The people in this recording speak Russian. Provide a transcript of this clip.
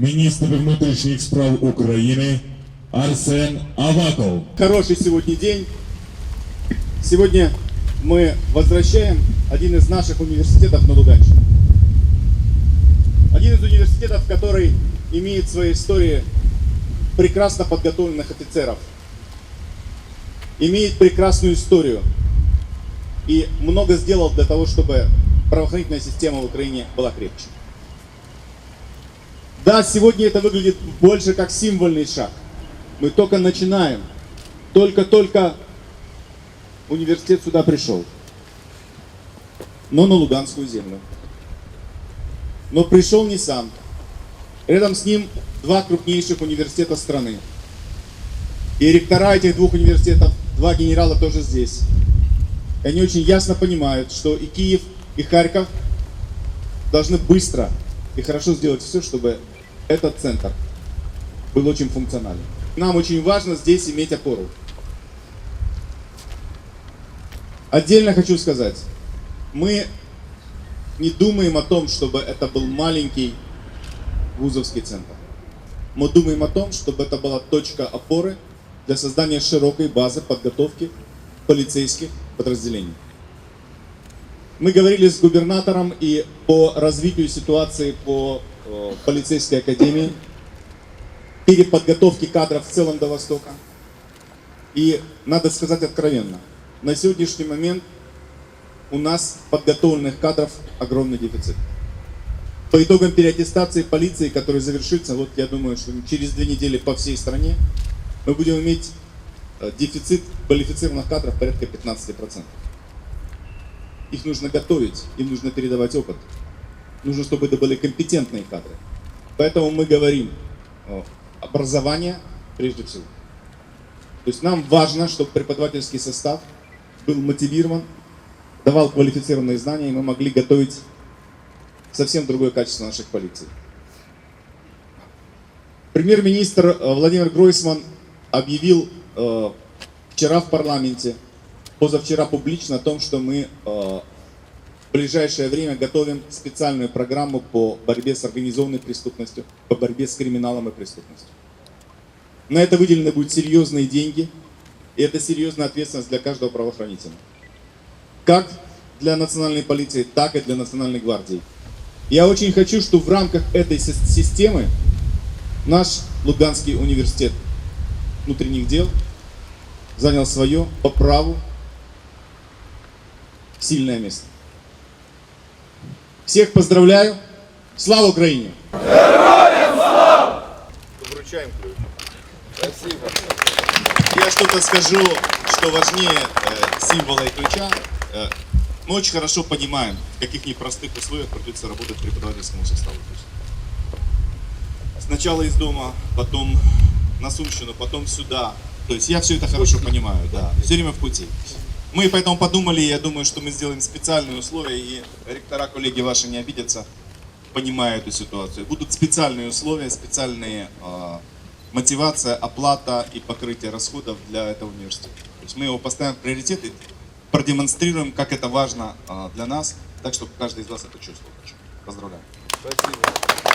міністр внутрішніх справ України Арсен Аваков. Хороший сегодня день. Сегодня мы возвращаем один из наших университетов на Луганщину. Один из университетов, который имеет в своей истории прекрасно подготовленных офицеров, имеет прекрасную историю и много сделал для того, чтобы правоохранительная система в Украине была крепче. Да, сегодня это выглядит больше как символьный шаг. Мы только начинаем. Только-только университет сюда пришел. Но на Луганскую землю. Но пришел не сам. Рядом с ним два крупнейших университета страны. И ректора этих двух университетов, два генерала тоже здесь. И они очень ясно понимают, что и Киев, и Харьков должны быстро и хорошо сделать все, чтобы этот центр был очень функционален. Нам очень важно здесь иметь опору. Отдельно хочу сказать, мы не думаем о том, чтобы это был маленький вузовский центр. Мы думаем о том, чтобы это была точка опоры для создания широкой базы подготовки полицейских подразделений. Мы говорили с губернатором и по развитию ситуации по полицейской академии, переподготовке кадров в целом до Востока. И надо сказать откровенно, на сегодняшний момент у нас подготовленных кадров огромный дефицит. По итогам переаттестации полиции, которая завершится, вот я думаю, что через две недели по всей стране, мы будем иметь э, дефицит квалифицированных кадров порядка 15%. Их нужно готовить, им нужно передавать опыт. Нужно, чтобы это были компетентные кадры. Поэтому мы говорим о образование прежде всего. То есть нам важно, чтобы преподавательский состав был мотивирован, давал квалифицированные знания, и мы могли готовить совсем другое качество наших полиций. Премьер-министр э, Владимир Гройсман объявил э, вчера в парламенте, позавчера публично о том, что мы э, в ближайшее время готовим специальную программу по борьбе с организованной преступностью, по борьбе с криминалом и преступностью. На это выделены будут серьезные деньги, и это серьезная ответственность для каждого правоохранителя. Как для национальной полиции, так и для национальной гвардии. Я очень хочу, чтобы в рамках этой си- системы наш Луганский университет внутренних дел занял свое по праву сильное место. Всех поздравляю. Слава Украине! Вручаем ключ. Спасибо. Я что-то скажу, что важнее э, символа и ключа. Э, мы очень хорошо понимаем, в каких непростых условиях придется работать преподавательскому составу. Сначала из дома, потом на Сумщину, потом сюда. То есть я все это хорошо понимаю, да. Все время в пути. Мы поэтому подумали, я думаю, что мы сделаем специальные условия, и ректора, коллеги ваши не обидятся, понимая эту ситуацию. Будут специальные условия, специальные э, мотивация, оплата и покрытие расходов для этого университета. То есть мы его поставим в приоритет и продемонстрируем, как это важно э, для нас, так, чтобы каждый из вас это чувствовал. Поздравляю. Спасибо.